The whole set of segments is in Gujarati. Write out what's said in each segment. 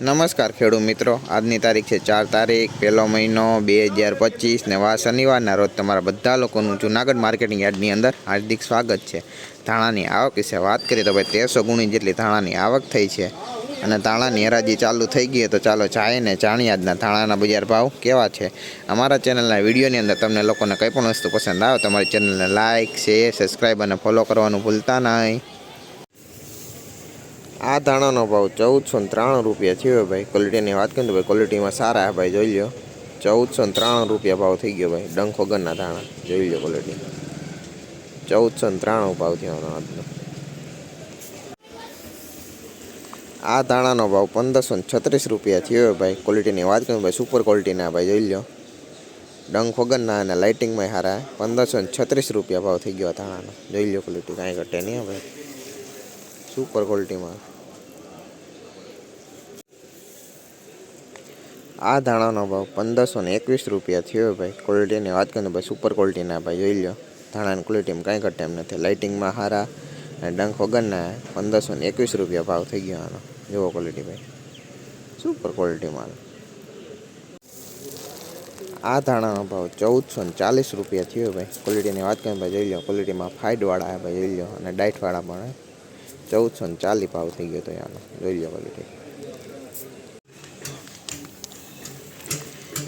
નમસ્કાર ખેડૂત મિત્રો. આજની તારીખ છે ચાર તારીખ. પહેલો મહિનો બે હજાર પચીસ ને વા શનિવારના રોજ તમારા બધા લોકોનું જુનાગઢ માર્કેટિંગ યાર્ડની અંદર હાર્દિક સ્વાગત છે. ધાણાની આવક વિશે વાત કરીએ તો ભાઈ તેરસો ગુણી જેટલી ધાણાની આવક થઈ છે અને ધાણાની હરાજી ચાલુ થઈ ગઈ તો ચાલો જાય ને જાણીએ આજના ધાણાના બજાર ભાવ કેવા છે? અમારા ચેનલના વિડીયોની અંદર તમને લોકોને કંઈ પણ વસ્તુ પસંદ આવે તમારી ચેનલને લાઇક શેર, સબસ્ક્રાઈબ અને ફોલો કરવાનું ભૂલતા નહીં. આ ધાણાનો ભાવ ચૌદસો ને ત્રાણું રૂપિયા થયો ભાઈ. ક્વોલિટીની વાત કરીએ તો ભાઈ ક્વોલિટીમાં સારા ભાઈ, જોઈ લો ચૌદસો ને ત્રાણું રૂપિયા ભાવ થઈ ગયો ભાઈ, ડંખો ગરના ધાણા, જોઈ લો ક્વોલિટી ચૌદસો ને ત્રાણું ભાવ થયો આજનો. આ ધાણાનો ભાવ પંદરસો ને છત્રીસ રૂપિયા થયો ભાઈ. ક્વોલિટીની વાત કરીએ ભાઈ સુપર ક્વોલિટીના ભાઈ, જોઈ લો ડંખ વગરના અને લાઇટિંગમાં સારા પંદરસો ને છત્રીસ રૂપિયા ભાવ થઈ ગયો ધાણાનો. જોઈ લો ક્વોલિટી કાંઈ ઘટે નહીં ભાઈ. સુપર ક્વોલિટીમાં આ ધાણાનો ભાવ પંદરસો ને એકવીસ રૂપિયા થયો ભાઈ. ક્વોલિટીની વાત કરીએ ભાઈ સુપર ક્વોલિટીના ભાઈ, જોઈ લો ધાણાની ક્વોલિટીમાં કાંઈ ઘટે એમ નથી. લાઇટિંગમાં હારા અને ડંખ વગરના પંદરસો ને એકવીસ રૂપિયા ભાવ થઈ ગયો આનો. જુઓ ક્વોલિટી ભાઈ. સુપર ક્વોલિટી માલ. આ ધાણાનો ભાવ ચૌદસો ને ચાલીસ રૂપિયા થયો ભાઈ. ક્વોલિટીની વાત કરીએ ભાઈ, જોઈ લો ક્વોલિટીમાં ફાઇટવાળા ભાઈ, જોઈ લો અને ડાઇટવાળા પણ ચૌદસો ને ચાલીસ ભાવ થઈ ગયો તો આનો જોઈ લો ક્વોલિટી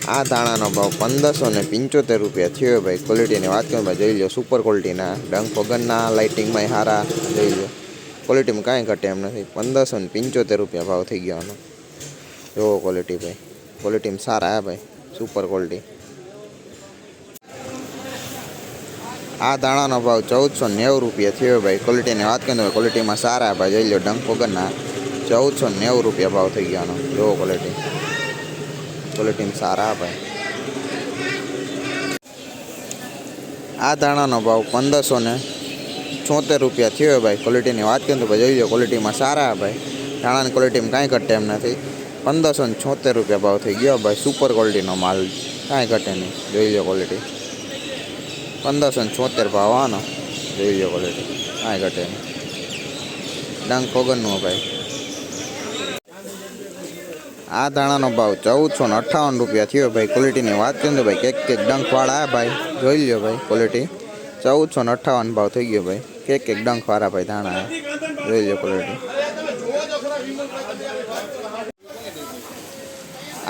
આ દાણાનો ભાવ પંદરસો ને પંચોતેર રૂપિયા થયો ભાઈ. ક્વોલિટીની વાત કરીએ જોઈ લો સુપર ક્વોલિટીના ડંક વગરના લાઇટિંગમાં સારા જોઈ લો ક્વોલિટીમાં કાંઈ ઘટે એમ નથી. પંદરસો ને પંચોતેર રૂપિયા ભાવ થઈ ગયો આનો. જોવો ક્વોલિટી ભાઈ. ક્વોલિટીમાં સારા હે ભાઈ. સુપર ક્વોલિટી આ દાણાનો ભાવ ચૌદસો નેવું રૂપિયા થયો ભાઈ. ક્વોલિટીની વાત કરીએ ક્વોલિટીમાં સારા ભાઈ. જોઈ લો ડંક વગરના. ચૌદસો નેવું રૂપિયા ભાવ થઈ ગયો આનો. જોવો ક્વોલિટી ક્વોલિટીમાં સારા ભાઈ. આ ધાણાનો ભાવ પંદરસો ને છોતેર રૂપિયા થયો ભાઈ. ક્વોલિટીની વાત કરીએ તો ભાઈ જોઈ લો ક્વોલિટીમાં સારા ભાઈ. ધાણાની ક્વોલિટીમાં કાંઈ ઘટે એમ નથી. પંદરસો ને છોતેર રૂપિયા ભાવ થઈ ગયો ભાઈ. સુપર ક્વોલિટીનો માલ કાંઈ ઘટે નહીં. જોઈ લો ક્વોલિટી પંદરસો ને છોતેર ભાવ આનો. જોઈ લો ક્વોલિટી કાંઈ ઘટે નહીં. ડંક વગરનું ભાઈ. આ દાણાનો ભાવ ચૌદસો ને અઠ્ઠાવન રૂપિયા થયો ભાઈ. ક્વોલિટીની વાત કરીએ તો ભાઈ કેક કેક ડંખવાળા ભાઈ. જોઈ લ્યો ભાઈ ક્વોલિટી ચૌદસો ને અઠ્ઠાવન ભાવ થઈ ગયો ભાઈ. કેક કેક ડંખવાળા ભાઈ દાણા જોઈ લ્યો ક્વોલિટી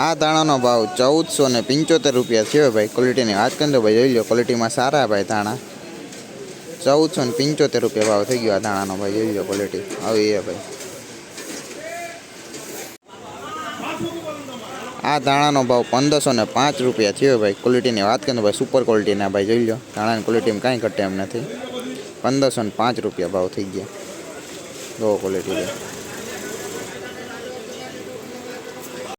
આ દાણાનો ભાવ ચૌદસો ને પંચોતેર રૂપિયા થયો ભાઈ. ક્વોલિટીની વાત કરીએ ભાઈ જોઈ લો ક્વોલિટીમાં સારા ભાઈ દાણા. ચૌદસો ને પંચોતેર રૂપિયા ભાવ થઈ ગયો આ દાણાનો ભાઈ. જોઈ લો ક્વોલિટી આવી એ ભાઈ. આ ધાણાનો ભાવ પંદરસો ને પાંચ રૂપિયા થયો ભાઈ. ક્વોલિટીની વાત કરીએ ભાઈ સુપર ક્વોલિટીના ભાઈ, જોઈ લો ધાણાની ક્વોલિટીમાં કાંઈ ઘટે એમ નથી. પંદરસો ને પાંચ રૂપિયા ભાવ થઈ ગયા. લો ક્વોલિટી ભાઈ